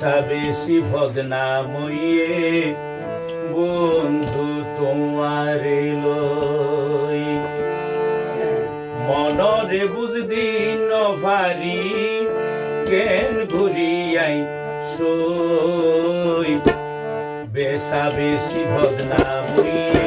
বেশা বেশি ভদনাময়ে বন্ধু তোমার লই মনরে বুঝদি নভারি কেন ঘুরিয়াই সই। বেশা বেশি ভদনাময়ে বন্ধু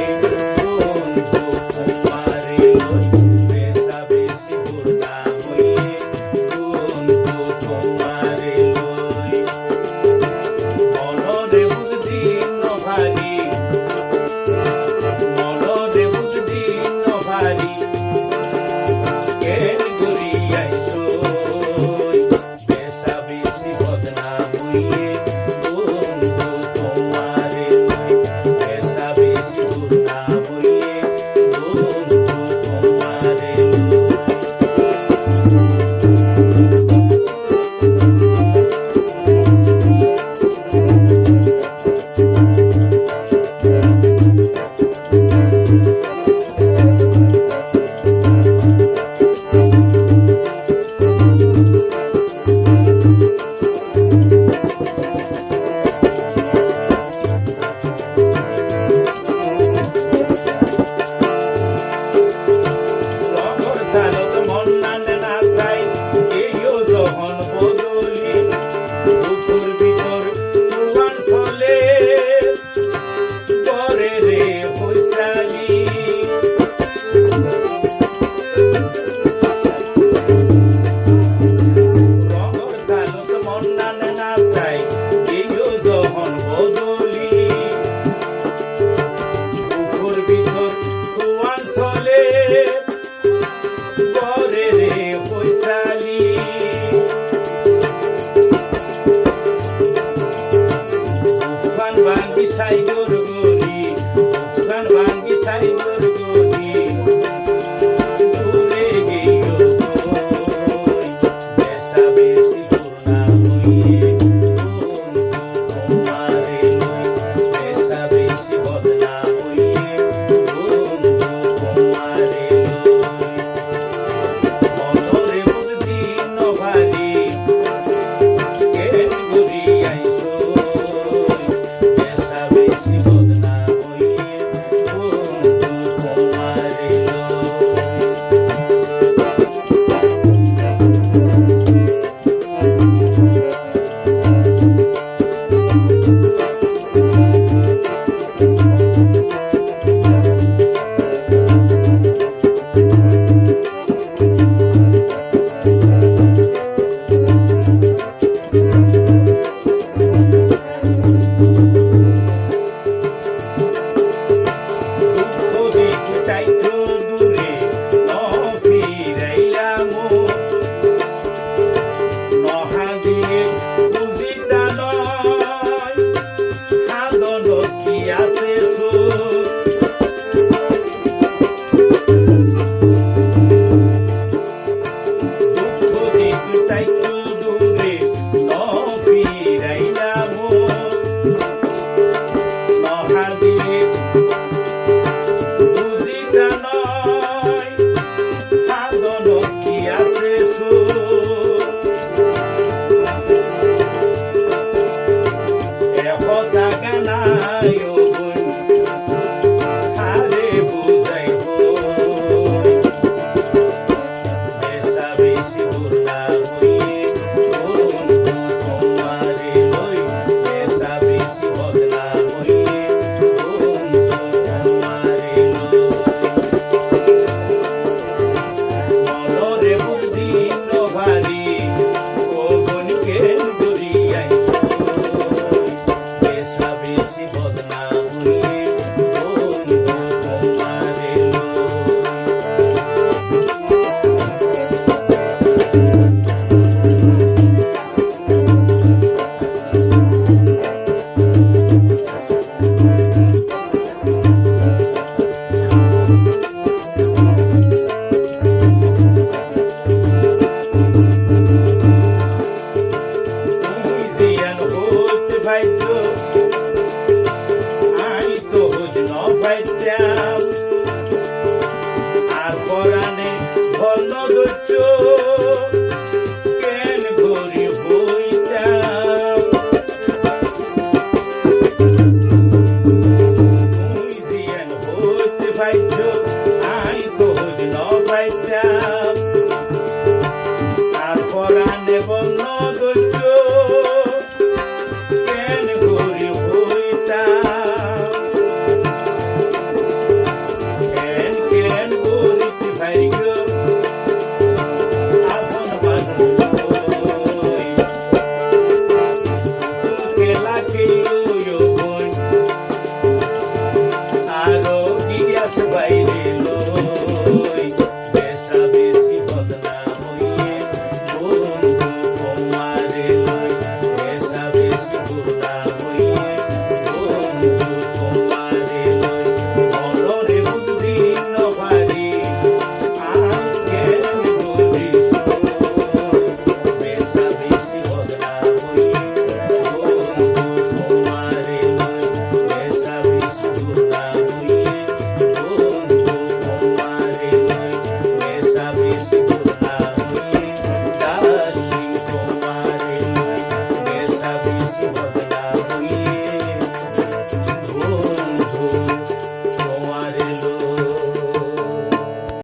दिले